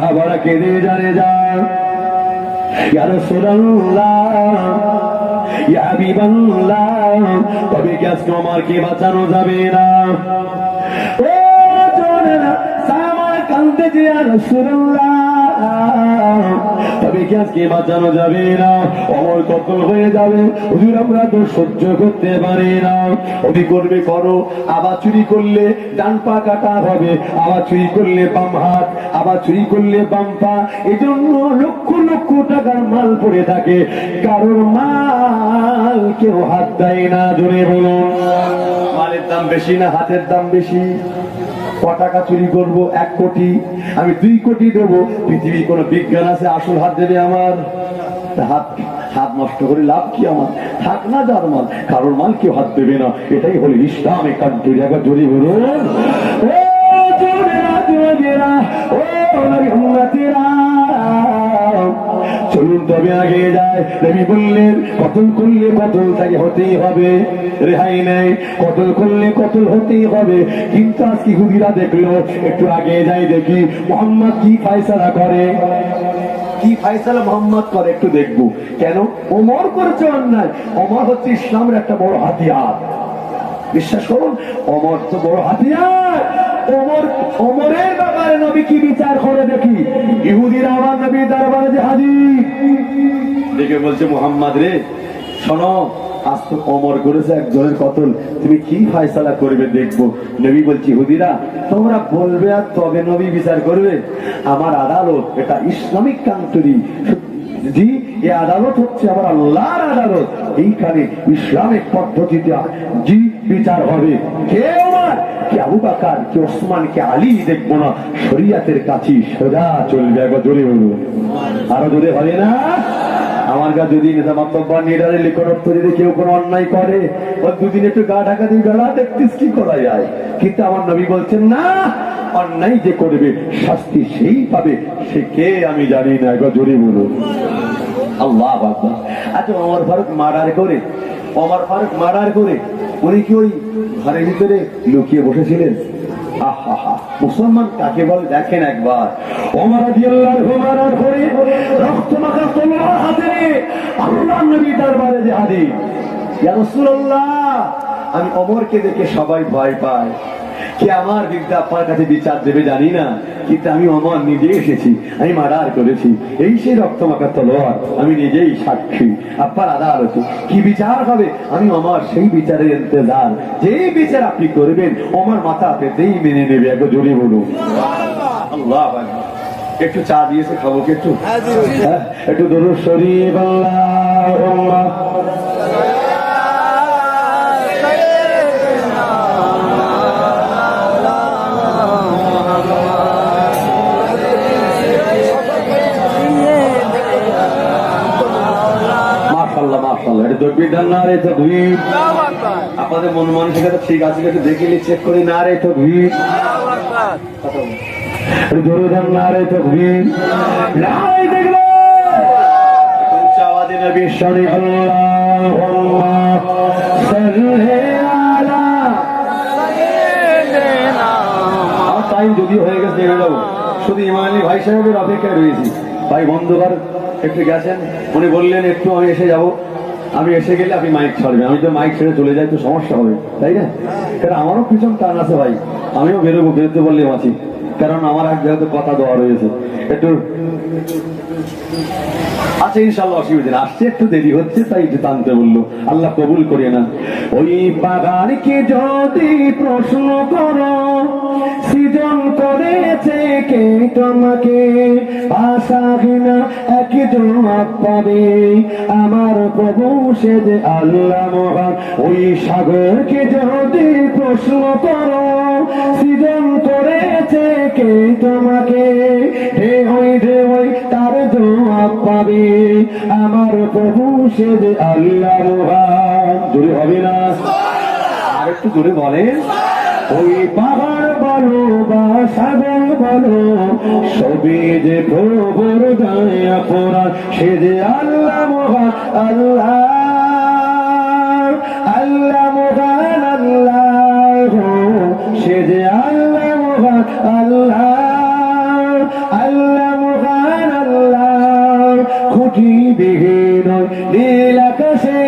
সাহাবারা কেঁদে জানে যায়। ইয়া রাসূলুল্লাহ, ইয়া হাবিবাল্লাহ, তবে কি আজকে আমারকে বাঁচানো যাবে না? ও জনেরা সাহাবারা যে আর রাসূলুল্লাহ। তবে কি আজকে বাঁচানো যাবে না? অমর কতল হয়ে যাবে। হুজুর, আমরা তো সহ্য করতে পারি না। অতি করবে, করো। আবার চুরি করলে ডান পা কাটা হবে। আবার চুরি করলে বাম হাত। আবার চুরি করলে বাম পা। এজন্য লক্ষ লক্ষ টাকার মাল পড়ে থাকে। কারোর মাল কেউ হাত দেয় না। জোরে বলুন। মালের দাম বেশি না হাতের দাম বেশি? ক চুরি করব, এক কোটি, আমি দুই কোটি দেবো। পৃথিবীর কোনো বিজ্ঞান আছে, আসল হাত দেবে আমার। হাত হাত নষ্ট করে লাভ কি আমার? থাক না যার মাল, কারোর মাল কেউ হাত দেবে না। এটাই হলো ইসলাম ইসলামে কান্টুরি একবার জড়ি বলুন। ও জোরেরা জোরেরা ও নবী চলুন তবে আগে যায়। নবী বললেন, কতল করলে কতল তাকে হতেই হবে। রেহাই নেই, কতল করলে কতল হতেই হবে। কিন্তু আজকে হুদিরা দেখল? একটু আগে যাই দেখি, মোহাম্মদ কি ফায়সালা করে? কি ফায়সালা মোহাম্মদ করে? একটু দেখব। কেন? ওমর করেছে অন্যায়। অমর হচ্ছে ইসলামের একটা বড় হাতিয়ার। বিশ্বাস করুন অমর তো বড় হাতিয়ার। ওমর, ওমরের ব্যাপারে নবী কি বিচার করে দেখি? আমার দরবারে যে হাজির দেখে বলছে, মোহাম্মদ রে আজ তো অমর করেছে একজনের কতল। তুমি কি ফায়সালা করবে দেখব? নবী বলছি হুদিরা তোমরা বলবে আর তবে নবী বিচার করবে। আমার আদালত এটা ইসলামিক কান্ট্রি। জি এই আদালত হচ্ছে আমার আল্লাহর আদালত। এইখানে ইসলামিক পদ্ধতিতে জি, বিচার হবে। কে আমার কে আবু বাকার, কে ওসমান, কে আলী দেখব না, শরিয়াতের কাছে সোজা চলবে একবার জোরে বলব আরও জোরে হবে না? আমার গা দুদিন মাতব্বা নিডারে লিখনত্ব যদি কেউ কোনো অন্যায় করে। ও দুদিন একটু গা ঢাকা দিয়ে বেড়া দেখতিস কি করা যায়? কিন্তু আমার নবী বলছেন, না, অন্যায় যে করবে, শাস্তি সেই পাবে। সে কে আমি জানি না, একবার জোরে বলুন। আল্লাহ আচ্ছা অমর ফারুক মার্ডার করে অমর ফারুক মার্ডার করে উনি কি ওই ঘরের ভিতরে লুকিয়ে বসেছিলেন? মুসলমান কাকে বলে দেখেন একবার। আমি অমরকে দেখে সবাই ভয় পায়। কে আমার বিদ্যা আপনার কাছে বিচার দেবে জানি না কিন্তু আমি অমর নিজে এসেছি আমি মার্ডার করেছি। এই সেই রক্ত মাখা তলোয়ার আমি নিজেই সাক্ষী। আপনার আদালতে কি বিচার হবে? আমি অমর সেই বিচারের ইন্তজার। যেই বিচার আপনি করবেন অমর মাথা পেতেই মেনে নেবে। একটু জোরে বলুন। আল্লাহ একটু চা দিয়েছে খাব কি একটু? হ্যাঁ, একটু দরুদ শরীফ আল্লাহুম্মা। না রে তকবীর আপনাদের মন মানসিকতা ঠিক আছে একটু দেখে নি চেক করে না রে তকবীর একটু জোরে দেন না রে তকবীর দেখলে। উচ্চ আওয়াজে নবী টাইম যদি হয়ে গেছে দেখে যাব শুধু ইমানি ভাই সাহেবের অপেক্ষায় রয়েছি। ভাই বন্ধুবার একটু গেছেন উনি বললেন একটু আমি এসে যাব। আমি এসে গেলে আপনি মাইক ছাড়বেন। আমি তো মাইক ছেড়ে চলে যাই, তো সমস্যা হবে, তাই না? কারণ আমারও পিছন টান আছে ভাই। আমিও বেরোবো, বেরোতে বললে বাঁচি। কারণ আমার এক জায়গাতে কথা দেওয়া রয়েছে। একটু আচ্ছা ইনশাল্লাহ অসুবিধা আসছে, একটু দেরি হচ্ছে, তাই একটু টানতে বলল। আল্লাহ কবুল করিয়ে না ওই বাগানকে যদি প্রশ্ন করো, সৃজন করেছে কে তোমাকে? আশাহীনা এক জবাব পাবে। আমার প্রভু সে যে আল্লাহ মহান। ওই সাগরকে যদি প্রশ্ন করো, সৃজন করেছে কে তোমাকে? হে ওই হে ওই তার জবাব পাবে। আমার প্রভু সে যে আল্লাহ মহান জোরে হবে না? আর একটু জোরে বলেন। ওই পাহাড় বলো বা সাগর বলো সবই যে প্রভুর দয়া করা, সে যে আল্লাহ মহান আল্লাহ আল্লাহ মহান আল্লাহ সে যে আল্লাহ মহান আল্লাহ আল্লাহ খুঁটি বিহীন নীল আকাশে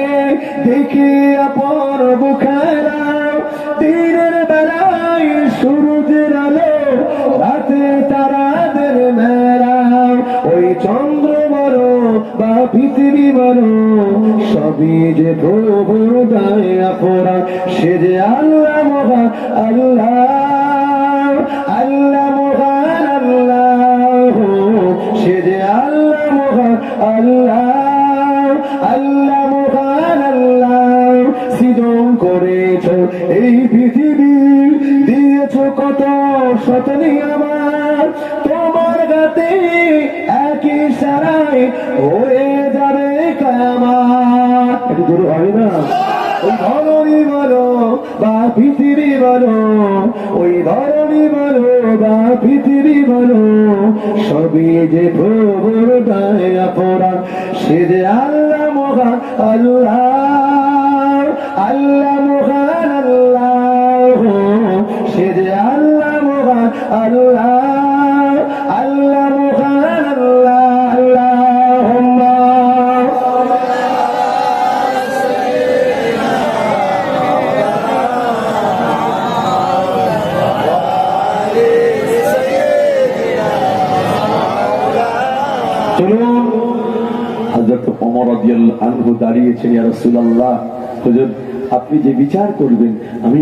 দেখি আপন বুখারা দিনের বেলায় সূর্যের আলো, রাতে তারাদের মেলা। ওই চন্দ্র বড় বা পৃথিবী বড়, সবই যে প্রভুর দয়া পড়া সে যে আল্লাহ মহান, আল্লাহ কত শতনি আমার? তোমার গাতে একই সারাই হয়ে যাবে কামার। একটু হয় না? ওই ধরনী বলো বা পৃথিবী বলো, ওই ধরনী বলো বা পৃথিবী বলো, সবই যে প্রভুর দয়া পড়া সে যে আল্লাহ মহান, আল্লাহ হুজুর, আপনি যে বিচার করবেন, আমি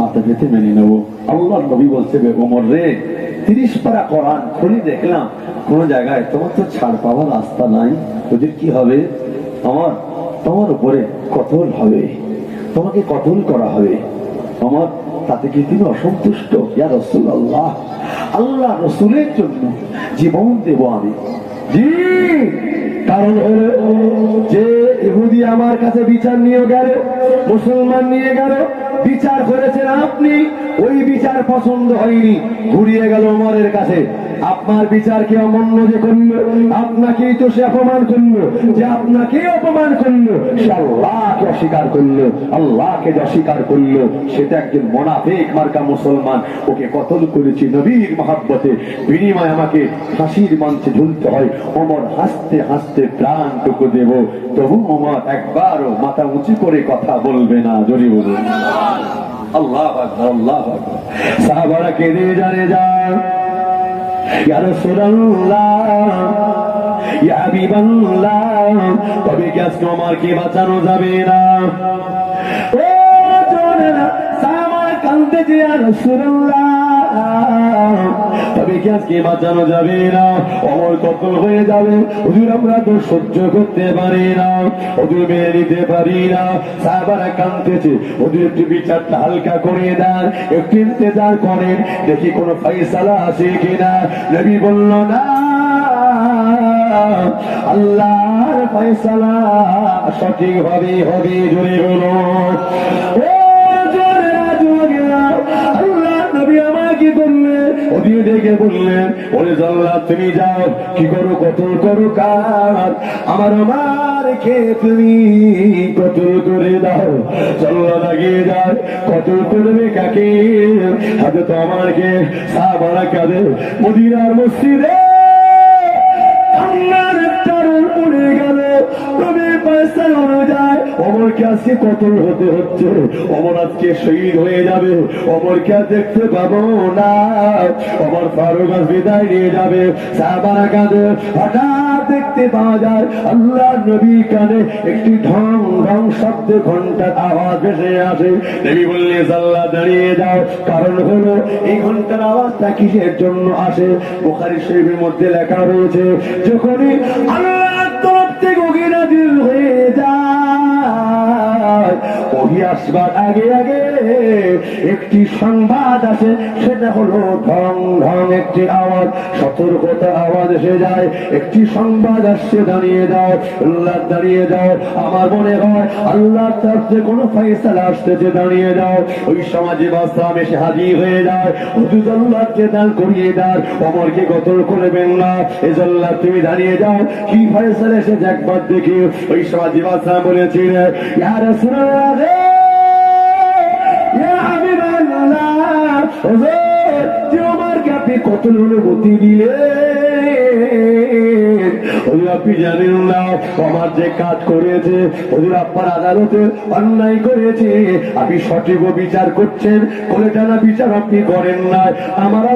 মাথা পেতে মেনে নেব। নবী বলছে রে, তিরিশ পারা কোরআন খুলে দেখলাম, কোন জায়গায় তোমার তো ছাড় পাওয়ার রাস্তা নাই। কি হবে? আমার, তোমার উপরে কতল হবে? তোমাকে কতল করা হবে? আমার, তাতে কি তিনি অসন্তুষ্ট? ইয়া রসুল আল্লাহ আল্লাহ রসুলের জন্য জীবন দেব আমি। জি, কারণ হলো যে ইহুদি আমার কাছে বিচার নিয়ে গেল, মুসলমান নিয়ে গেল, বিচার করেছেন আপনি, ওই বিচার পছন্দ হয়নি, ঘুরিয়ে গেল ওমরের কাছে। আপনার বিচারকে অমান্য যে করল? আপনাকেই তো সে অপমান করল। যে আপনাকে অপমান করল, সে আল্লাহকে অস্বীকার করল, আল্লাহকে যে অস্বীকার করল সেটা একজন মোনাফেক মার্কা মুসলমান। ওকে কতল করেছি নবীর মহাব্বতে। বিনিময় আমাকে ফাঁসির মঞ্চে ঝুলতে হয়। ওমর হাসতে হাসতে প্রাণটুকু দেব। তবু ওমর একবারও মাথা উঁচু করে কথা বলবে না, জোরে বলুন। আল্লাহ আল্লাহ সাহাবারা কেঁদে জানে যা ইয়া রাসূলুল্লাহ তবে কি আজকে কে বাঁচানো যাবে না? ও জোনেরা কান্দে যে আর রাসূলুল্লাহ তবে কি আজকে বাঁচানো যাবে না? অমর হয়ে যাবে। হুজুর, আমরা তো সহ্য করতে পারি না। হুজুর, মেনে নিতে পারি না। কাঁদতেছে। হুজুর, একটু বিচারটা হালকা করে দেন। একটু ইন্তজার করেন। দেখি কোনো ফাইসালা আছে কিনা। নবী বলল, না। আল্লাহর ফয়সালা সঠিক ভাবে হবে। জোরে বলো আমাকে বললেন ওদিকে ডেকে বললেন, ওরে জাল্লাহ তুমি যাও। কি করো? কতল করো কার? আমার আমার খেয়ে তুমি কতল করে দাও? চল্লা লাগিয়ে যায় কতল করবে কাকে? হাতে তো আমারকে সাবারা কাঁদে মদিনার মসজিদে তরুণ উড়ে গেল। আল্লাহ নবী কানে একটি ঢং ঢং শব্দ ঘণ্টার আওয়াজ ভেসে আসে। নবী বললে আল্লাহ দাঁড়িয়ে যাও। কারণ হলো, এই ঘণ্টার আওয়াজটা কিসের জন্য আসে? বোখারি শরীফের মধ্যে লেখা রয়েছে, যখনই আল্লাহর আসবার আগে আগে একটি সংবাদ আছে, সেটা হলো ঢং ঢং একটি আওয়াজ, সতর্কতা আওয়াজ এসে যায়। একটি সংবাদ আসছে, দাঁড়িয়ে যাও আল্লাহ দাঁড়িয়ে যাও আমার মনে হয় আল্লাহ তার যে কোনো ফাইসালা আসতেছে দাঁড়িয়ে যাও ওই সমাজে বাস্তব এসে হাজির হয়ে যায় হুজুর আল্লাহকে দান করিয়ে দাও অমরকে কতল করবেন না। এজল্লাহ তুমি দাঁড়িয়ে যাও। কি ফয়সালা এসে একবার দেখি। ওই সমাজে বাস্তব বলেছিলেন, ইয়া রাসূলুল্লাহ যে ওমরকে আপনি কতল অনুমতি দিলেন ওই আপনি জানেন না, আমার যে কাজ করেছে আপনার আদালতে অন্যায় করেছে। আপনি সঠিক ও বিচার করছেন টানা বিচার আপনি করেন না আমার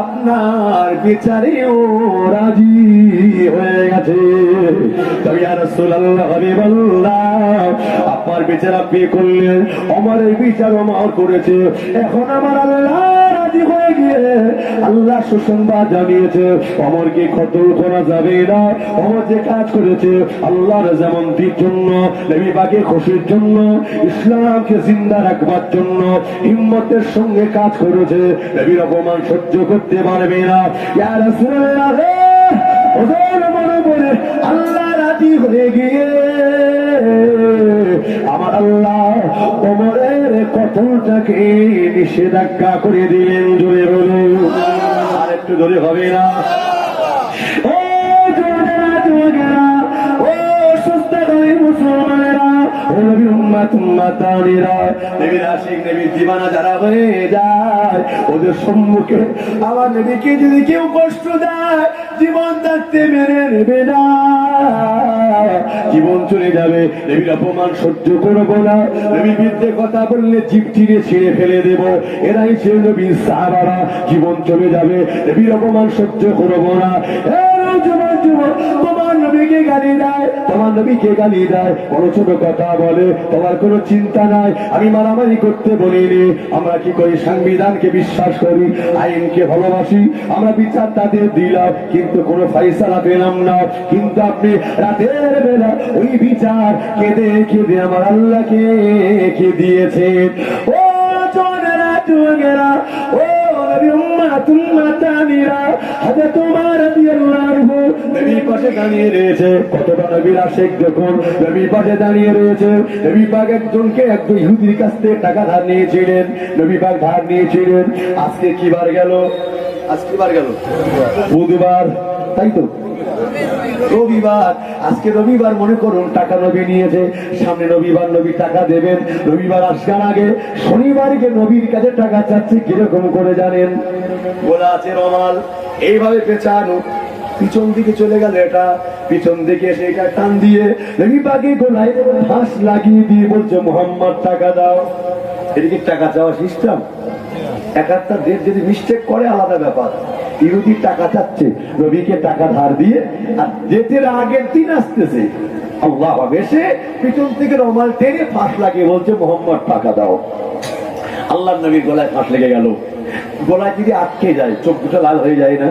আপনার রাজি হয়ে গেছে। তবে আর রাসূলুল্লাহ আপনার বিচার আপনি করলেন আমার এই বিচার আমার করেছে। এখন আমার আল্লাহ সুসংবাদ জানিয়েছে কতল করা যাবে না। অমর যে কাজ করেছে, আল্লাহর জন্য খুশির জন্য, ইসলামকে জিন্দা রাখবার জন্য হিম্মতের সঙ্গে কাজ করেছে। অপমান সহ্য করতে পারবে না। আল্লাহ রাজি হয়ে গিয়ে আমার আল্লাহ ওমরের কতলটাকে নিষেধাজ্ঞা করে দিলেন জোরে বলুন। আর একটু জোরে হবে না? জীবন চলে যাবে নবীর অপমান সহ্য করব না নবী বিদ্যে কথা বললে জিপ ছিঁড়ে ছিঁড়ে ফেলে দেব এরাই ছিল নবীর সাহাবারা জীবন চলে যাবে নবীর অপমান সহ্য করব না তোমার নবীকে গালি দেয় তোমার নবীকে গালি দেয়। বড় ছোট কথা বলে, তোমার কোনো চিন্তা নাই। আমি মারামারি করতে বলিনি। আমরা কি করি? সংবিধানকে বিশ্বাস করি, আইনকে ভালোবাসি। আমরা বিচার তাদের দিলাম, কিন্তু কোনো ফাইসালা পেলাম না। কিন্তু আপনি রাতের বেলা ওই বিচার কেঁদে কেঁদে আমার আল্লাহকে কে দিয়েছেন। ও যুবকেরা, ও কতটা নবীর আশেক দেখুন নবীর পাশে দাঁড়িয়ে রয়েছে। নবী একজনকে একজন ইহুদির কাছ থেকে টাকা ধার নিয়েছিলেন, নবী পাক ধার নিয়েছিলেন। আজকে কি বার গেল? আজকে বার গেল? বুধবার, তাই তো? রবিবার। আজকে রবিবার, মনে করুন, টাকা নবী নিয়েছে, সামনে রবিবার নবী টাকা দেবেন। রবিবার আসার আগে শনিবারকে নবীর কাছে টাকা চাচ্ছে, কীরকম করে জানেন? বলা আছে রমাল, এইভাবে পেঁচানো। পিছন দিকে চলে গেল এটা, পিছন দিকে এসে এটা টান দিয়ে পাকে গোলায় ফাঁস লাগিয়ে দিয়ে বলছে, মোহাম্মদ, টাকা দাও। এদিকে টাকা চাওয়া সিস্টেম এক একটা দেশ যদি মিস্টেক করে, আলাদা ব্যাপার। ইহুদি টাকা চাচ্ছে রবিকে টাকা ধার দিয়ে, আর যেতে আগের দিন আসতেছে। আল্লাহ এসে পিছন থেকে রমাল টেনে ফাঁস লাগিয়ে বলছে, মোহাম্মদ, টাকা দাও। আল্লাহ নবীর গলায় ফাঁস লেগে গেল। গলায় যদি আটকে যায় চোখ দুটো লাল হয়ে যায় না?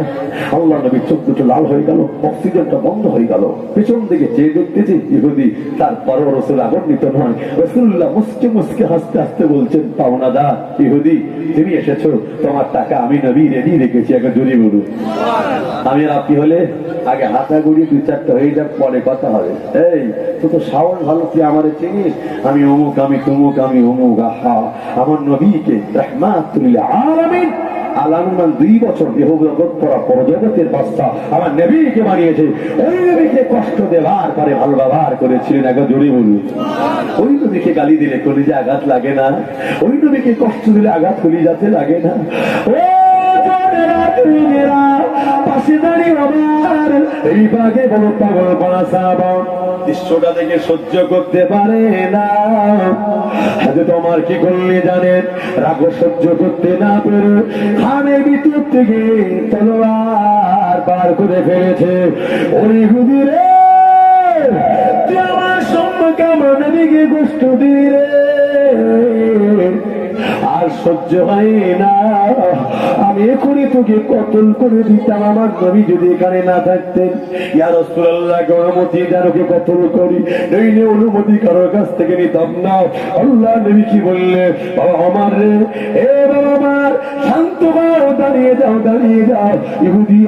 আল্লাহ নবীর চোখ দুটো লাল হয়ে গেল অক্সিজেনটা বন্ধ হয়ে গেল। পেছন দিকে চেয়ে দেখতেছি ইহুদি তারপরও রসুল আগুন্বিত নয়। রসুল্লাহ মুসকে মুসকে হাসতে হাসতে বলছেন পাওনা দা ইহুদি তুমি এসেছ তোমার টাকা আমি নবী রেডি রেখেছি একটা জুড়ি বলু আমি আর আপনি হলে আগে হাতা গুড়িয়ে দুই চারটা হয়ে যাক পরে কথা হবে। এই তুই তো সাহস ভালো তুই আমার চিনিস? আমি অমুক আমি তুমুক আমি অমুক আহা। আমার নবীকে রহমাতুল আলামিন আলামিন দুই বছর দেহ করা পরা পরজগতের বাস্তা আমার নেবীকে মানিয়েছে ওই নেবীকে কষ্ট দেবার পরে ভালো ব্যবহার করেছিলেন একবার জড়ি বলুন ওই নবীকে গালি দিলে কলিজে আঘাত লাগে না। ওই নবীকে কষ্ট দিলে আঘাত কলিজাতে লাগে না। ও দৃশ্যটা দেখে সহ্য করতে পারে না। তোমার কি করলে জানেন? রাগ সহ্য করতে না পেরে খানের ভিতর থেকে তলোয়ার বার করে ফেলেছে। ওই হুদিরে আমার সম্মুখে আমার দিলে। আর সহ্য হয় না। আমি এখনই তোকে কতল করে দিতাম, আমার নবী যদি এখানে না থাকতেন।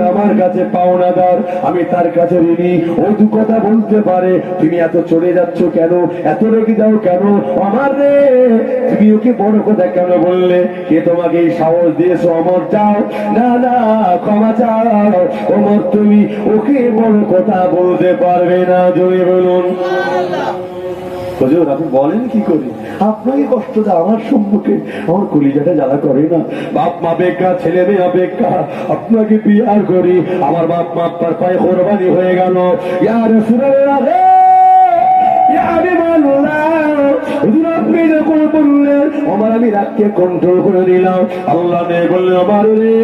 আমার কাছে পাওনাদার, আমি তার কাছে ঋণী। ও দু কথা বলতে পারে, তুমি এত চলে যাচ্ছ কেন? এত রেগে যাও কেন? আমার রে, তুমি ওকে বড় কথা কেন বললে? কে তোমাকে সাহস দিয়েছ, অমর চাও। না না, ক্ষমা চাও। অমর, তুমি ওকে বড় কথা বলতে পারবে না, জোরে বলুন। আপনি বলেন কি করে? আপনাকে কষ্ট দেয় আমার সম্মুখে। আমার কলিজাটা জ্বালা করে না। বাপ মা বেকা ছেলে মেয়ে অপেক্ষা, আপনাকে বিয়ার করি। আমার বাপ মা আপনার পায়ে কোরবানি হয়ে গেল। ইয়ার সুরাল্লাহ রে ইয়া আমার আমি রাগকে কন্ট্রোল করে নিলাম আল্লাহ নেই বললে, আমার রে,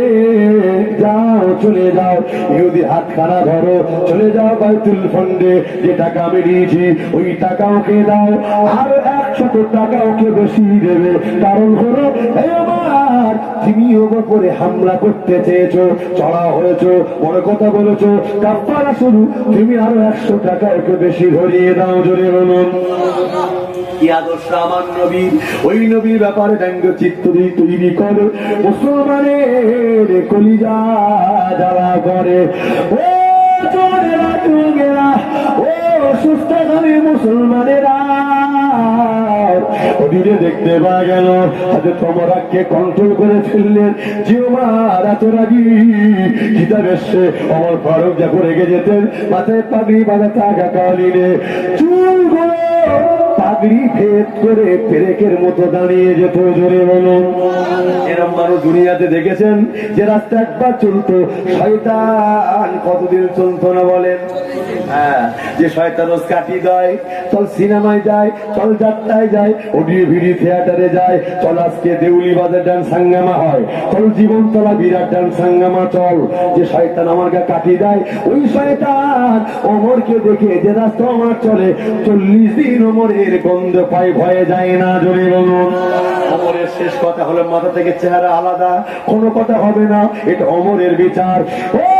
যাও, চলে যাও। ইহুদি হাত খানা ধরো, চলে যাও বাইতুল ফন্ডে। যে টাকা আমি দিয়েছি ওই টাকা ওকে দাও। আর একশত টাকা ওকে বেশি দেবে। কারণ হলো আমার তুমি ওর উপরে হামলা করতে চেয়েছো, চড়া হয়েছো, বড় কথা বলেছ কাপ্পারা শুরু তুমি আরও একশো টাকা ওকে বেশি ধরিয়ে দাও, জোরে বলুন। মুসলমানের দেখতে পাওয়া গেল, হাতে তোমরাকে কন্ট্রোল করে ফেললেন। যে আমার এত রাগি কিতাব এসছে অমর ফারুক যা করে যেতেন। মাথায় পাগড়ি বাঁধা টাকা কালিনে। চুলগুলো হ্যাঁ থিয়েটারে যায়, চল আজকে দেউলি বাজার ডান্স সাঙ্গামা হয়, চল জীবনতলা বিরাট ডান্স সাঙ্গামা চল। যে শয়তান আমার গা কাটি দেয়, ওই শয়তান অমরকে দেখে যে রাস্তা আমার চলে, চল্লিশ দিন অমরের গন্ধ পাই ভয়ে যায় না জোরে বলুন অমরের শেষ কথা হলো মাথা থেকে চেহারা আলাদা। কোনো কথা হবে না, এটা অমরের বিচার। হয়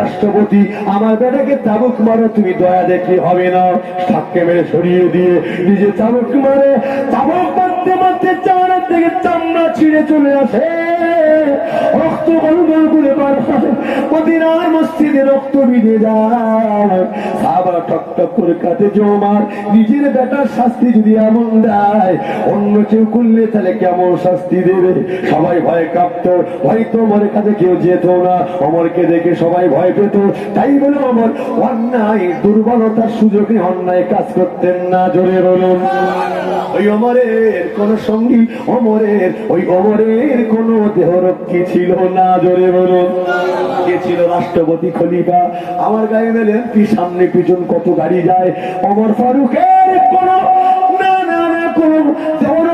রাষ্ট্রপতি, আমার বেটাকে চাবুক মারো, তুমি দয়া দেখি হবে না। ধাক্কা মেরে সরিয়ে দিয়ে, নিজে চাবক মারে। চাবক থেকে চামড়া ছিঁড়ে চলে আসে। রক্ত করে মদিনার মসজিদে রক্ত ভিজে যায়। সাহাবা ঠক ঠক করে কাটে জমার। নিজের বেটার শাস্তি যদি এমন দেয়, অন্য কেউ করলে তাহলে কেমন শাস্তি দেবে? সবাই ভয় কাঁপতো। হয়তো মনে কাছে কেউ যেত না। অমরকে দেখে সবাই ভয় পেত। তাই বলে অমর, অন্যায়, দুর্বলতার সুযোগে অন্যায় কাজ করতেন না। জোরে বলুন। ওই অমরের কোন সঙ্গী, অমরের, ওই অমরের কোন দেহরক্ষী ছিল না, জোরে বলুন কে ছিল রাষ্ট্রপতি খলিফা? আমার গায়ে মেলেন কি সামনে পিছন কত গাড়ি যায়? অমর ফারুকের কোন কোন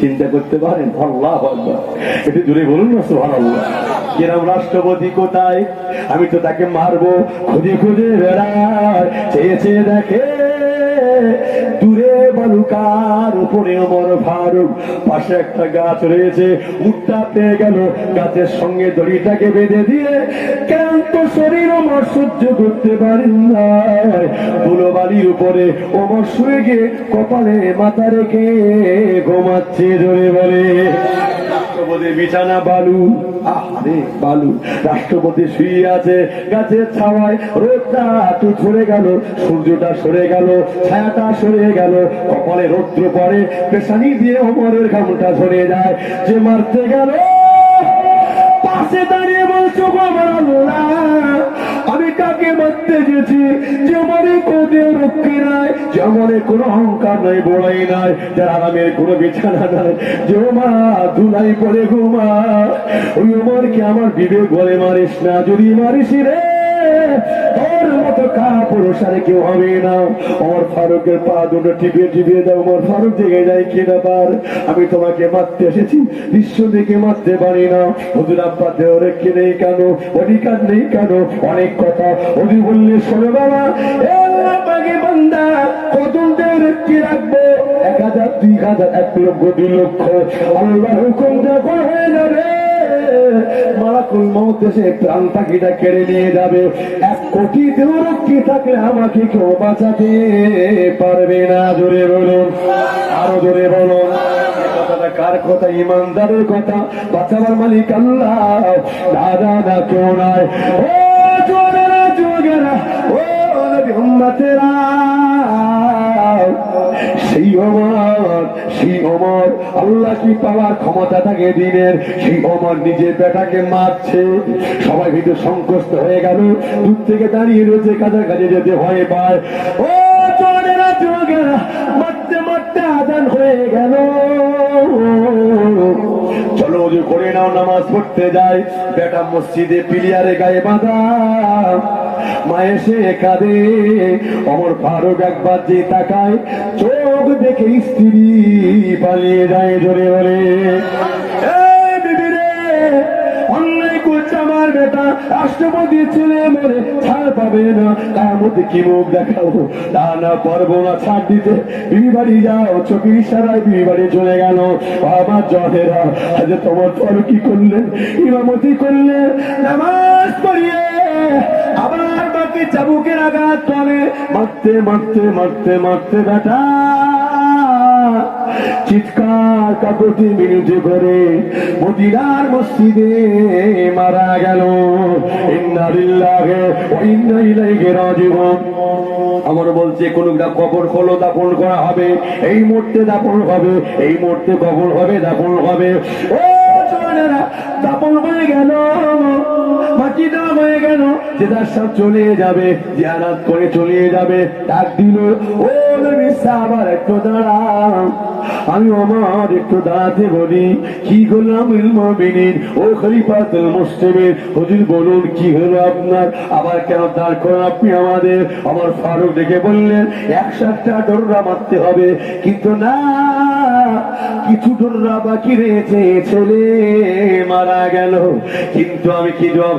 চিন্তা করতে পারেন? আল্লাহ। একটু জোরে বলুন না সোহান আল্লাহ কিরম রাষ্ট্রপতি কোথায়? আমি তো তাকে মারবো। খুঁজে খুঁজে বেড়ায়। চেয়ে চেয়ে দেখে দূরে বালুকার উপরে পাশে একটা গাছ রয়েছে উঠটা পেয়ে গেল গাছের সঙ্গে দড়িটাকে বেঁধে দিয়ে। শরীর অমর সহ্য করতে পারেন না। ধুলো বালির উপরে অমর শুয়ে গিয়ে কপালে মাথা রেখে ঘুমাচ্ছে জোরে বলে। বিছানা বালু বালু, রাষ্ট্রপতি শুয়ে আছে, গাছের ছাওয়ায় রোদটা তুই সরে গেল, সূর্যটা সরে গেল, ছায়াটা সরে গেল, কপালে রৌদ্র পড়ে, পেশানি দিয়ে অমরের ঘামটা সরে যায়, যে মারতে গেল, পাশে দাঁড়িয়ে বলছো আমার কাকে মারতে গেছি? যেমনে কোদে রক্ষী নাই। যেমনে কোনো অহংকার নাই, বড়াই নাই যার আরামের কোনো বিছানা নাই। যে মা, ধুলাই পরে ঘুমা ওই ওমরকে আমার বিবেক বলে মারিস না। যদি মারিস রে কাপুরুষারে কেউ হবে না। আমার ফারুকের পা দুটো টিপিয়ে টিপিয়ে দাও। আমার ফারুক জেগে যায় কি ব্যাপার? আমি তোমাকে মারতে এসেছি বিশ্ব দিকে মারতে পারি না। হুজুর আব্বা দেহ রেখে নেই কেন? অধিকার নেই কেন? অনেক কথা ওদি বললে শোনো বাবা। এক হাজার, দুই হাজার, এক লক্ষ, দুই লক্ষ। আল্লাহ হুকুম যখন হয়ে যাবে মালাকুল মৌত এসে প্রাণ পাখিটা কেড়ে নিয়ে যাবে। এক কোটি দেহরক্ষী থাকলে আমাকে কেউ বাঁচাতে পারবে না। জোরে বলুন, আরও জোরে বলুন। কার কথা? ইমানদারের কথা। বাঁচাবার মালিক আল্লাহ। দাদা না কেউ নাই। ও জোরেরা জোরেরা ও উম্মতেরা। সেই অমর সেই অমর। আল্লাহ কি পাওয়ার ক্ষমতা থাকে দিনের? সেই অমর নিজের বেটাকে মারছে। সবাই ভিতরে সংকষ্ট হয়ে গেল। দূর থেকে দাঁড়িয়ে রয়েছে কাছাকাছি যেতে ভয় পায়। ও চোরেরা চোরেরা মারতে মারতে আদান হয়ে গেল। চলো যে করে নাও, নামাজ পড়তে যায় বেটা মসজিদে পিলিয়ারে গায়ে বাঁধা। মায়ে সে কাঁদে। অমর ফারুক একবার যে তাকায়, চোখ দেখে স্ত্রী পালিয়ে যায় জোরে বলে। "এই বিবি রে, অন্যায় করছে আমার বেটা রাষ্ট্রপতি ছেলে মরে ছাড় পাবে না। তার মধ্যে কি মুখ দেখাবো তা না না ছাড় দিতে যাও চোখের বাড়ি চলে গেল। আমার জহেরা আজ তোমার কি করলেন? ইমামতি করলেন নামাজ আবার বাকি চাবুকের আঘাত করে মারতে মারতে মারতে মারতে বেটা। চিৎকার কাকতি মিনিটে করে মদিনার মসজিদে মারা গেল। ইন্নালিল্লাহে ইন্না ইলাইহি রাজিউন। আমার বলছে, কোন কবর খোলো দাপন করা হবে। এই মুহূর্তে দাপন হবে, এই মুহূর্তে কবর হবে দাপন হবে। ও দাপন হয়ে গেল। মাটি দেওয়া হয়ে গেল যে তার সব চলে যাবে যে জিয়ারাত করে চলে যাবে। ডাক দিল, ও সাহাবার একটু দাঁড়াও আমি আমার একটু দাঁড়াতে বলি। কি করলাম ইলমিনীর ও খলিফাতুল মুসলিমের হুজুর, বলুন, কি হলো আপনার? আবার কেন দাঁড় করেন আপনি আমাদের? আমার ফারুক ডেকে বললেন একসাথটা ডোররা মারতে হবে। কিন্তু না, কিছু ডোররা বাকি রয়েছে। ছেলে মারা গেল। কিন্তু আমি কি জবাব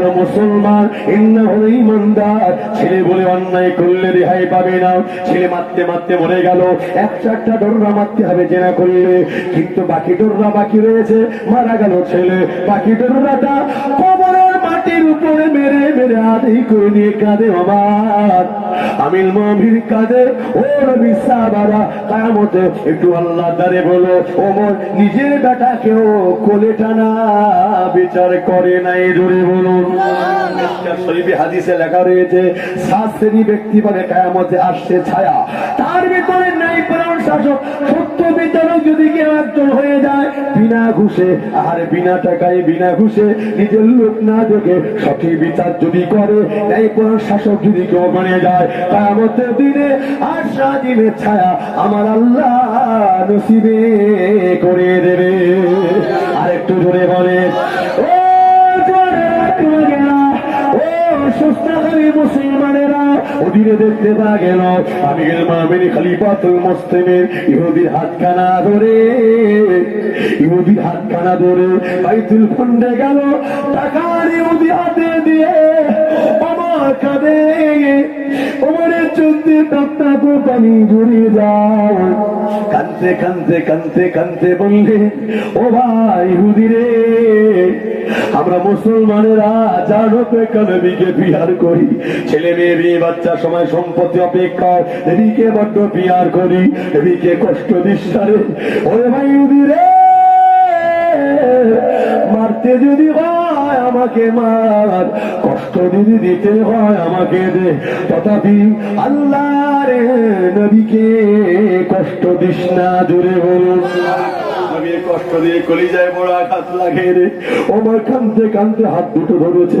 হলো মুসলমান ইন্না হলো ইমানদার ছেলে বলে, অন্যায় করলে রেহাই পাবে না। ছেলে মারতে মারতে মরে গেল। এক চারটা ডোররা মারতে হবে জেনা করলে। কিন্তু বাকি ডোররা বাকি রয়েছে। মারা গেল ছেলে। বাকি ডোররাটা কবরের মাটির উপরে মেরে মেরে আদেই করে নিয়ে কাঁদে আমার আমিল মমির কাঁদে ও রবি তার মধ্যে একটু আল্লাহ দারে বলো, ওমর নিজের বেটাকেও কোলে টানা, বিচার করে নাই জোরে বলুন হাদিসে লেখা রয়েছে ব্যক্তি কায়ামতে আসছে ছায়া। তার ভিতরে নাই প্রাণ শাসক, সত্য যদি কেউ একজন হয়ে যায়, বিনা ঘুষে, আর বিনা টাকায়, বিনা ঘুষে নিজের লোক না দেখে সঠিক বিচার যদি করে প্রাণ শাসক যদি কেউ যায় দিনে আর ছায়া আমার আল্লাহ নসিবে করে দেবে। একটু জোরে বলে ও ও সুস্থকারী মুসলমানেরা ধরে। ইহুদির হাতখানা ধরে বাইতুল ফন্ডে গেল টাকা ইহুদি হাতে দিয়ে আমার কাঁদে। চলতে তাপ্তাপো পানি জুড়ে যায়। কানতে কানতে কানতে কানতে বললে, ও ভাই ইহুদি রে, আমরা মুসলমানেরা জানো তো নবীকে বিহার করি। ছেলে মেয়ে বিয়ে বাচ্চা, সময়, সম্পত্তি অপেক্ষা দেবীকে বড্ড বিহার করি। দেবীকে কষ্ট দিষ্ঠারে ওরে ভাই ইহুদি রে, মারতে যদি হয় আমাকে মার। কষ্ট দিতে হয় আমাকে দে। তথাপি আল্লাহ রে নবীকে কষ্ট দিস না জোরে বলুন কষ্ট দিয়ে কলিজায় বড় আঘাত লাগে রে। ওমর কানতে কানতে হাত দুটো ধরেছে।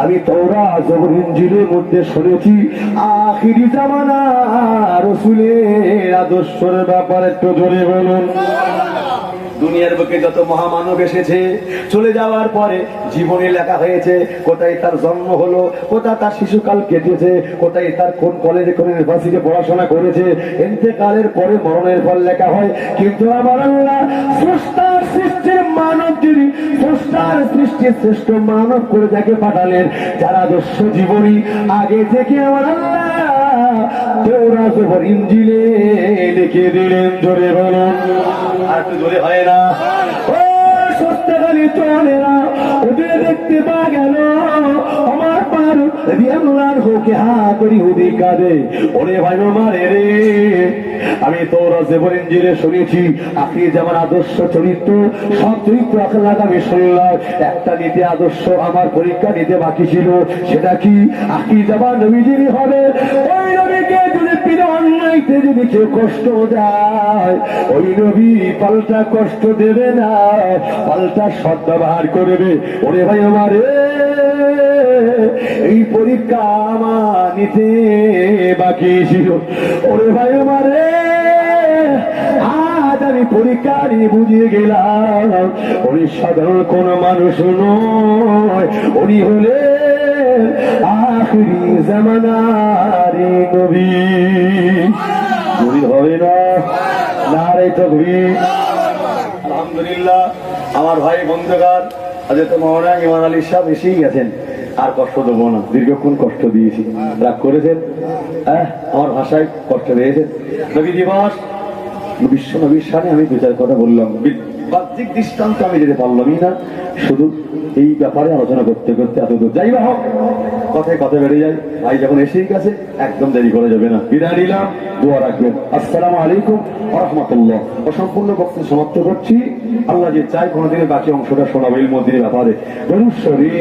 আমি তোরা জবর ইঞ্জিলের মধ্যে শুনেছি আখিরি জামানা রসুলের আদর্শের ব্যাপারে একটু জোরে বলুন। দুনিয়ার বুকে যত মহামানব এসেছে, চলে যাওয়ার পরে জীবনে লেখা হয়েছে, কোথায় তার জন্ম হলো, কোথায় তার শিশুকাল কেটেছে, কোথায় তার কোন কলেজে, কোন ইউনিভার্সিটি পড়াশোনা করেছে, এতেকালের পরে মরণের ফল লেখা হয়। কিন্তু আমার আল্লাহ স্রষ্টার সৃষ্টির মানব যিনি, স্রষ্টার সৃষ্টির শ্রেষ্ঠ মানব করে যাকে পাঠালেন, যারা আদর্শ জীবনী, আগে থেকে আমার আল্লাহ তোরা জবর ইঞ্জিলে লিখে দিলেন, জোরে বলুন। একটু জোরে হয় না। আমি তোর ইঞ্জিলে শুনেছি আপনি যেমন আদর্শ চরিত্র, সব চরিত্র আখলাক আমি শুনলাম। একটা নিতে আদর্শ আমার পরীক্ষা নিতে বাকি ছিল, সেটা কি? যাবার নবীজিরই হবে, ওই অন্যায়তে যদি কেউ কষ্ট দেয়, ওই নবী পাল্টা কষ্ট দেবে না, পাল্টা সদ ব্যবহার করবে। ওরে ভাই আমার এই পরীক্ষা আমার নিতে বাকি ছিল। ওরে ভাই আমার আজ আমি পরীক্ষা নিয়ে বুঝিয়ে গেলাম, উনি সাধারণ কোন মানুষ নয়, উনি হলে আখরি জামানারি নবী। আলহামদুলিল্লাহ, আমার ভাই বন্ধুগান আজকে তো মহানা ইমান আলী সাহেব এসেই গেছেন। আর কষ্ট দেবো না, দীর্ঘক্ষণ কষ্ট দিয়েছি। রাগ করেছেন? হ্যাঁ আমার ভাষায় কষ্ট দিয়েছেন। রবি দিবস বিশ্ব নবীর সামনে আমি দু চার কথা বললাম। বাহ্যিক দৃষ্টান্ত আমি যেতে পারলামই না। শুধু এই ব্যাপারে আলোচনা করতে করতে এত দূর। যাই বা হোক, কথায় কথা বেড়ে যায়। ভাই যখন এসেই গেছে, একদম দেরি করে যাবে না। বিদায় নিলাম, দোয়া রাখবেন। আসসালামু আলাইকুম রহমতুল্লাহ। অসম্পূর্ণ বক্তব্য সমাপ্ত করছি। আল্লাহ যে চাই কোনোদিনের বাকি অংশটা শোনাবো ইলমদিনের ব্যাপারে। শরীফ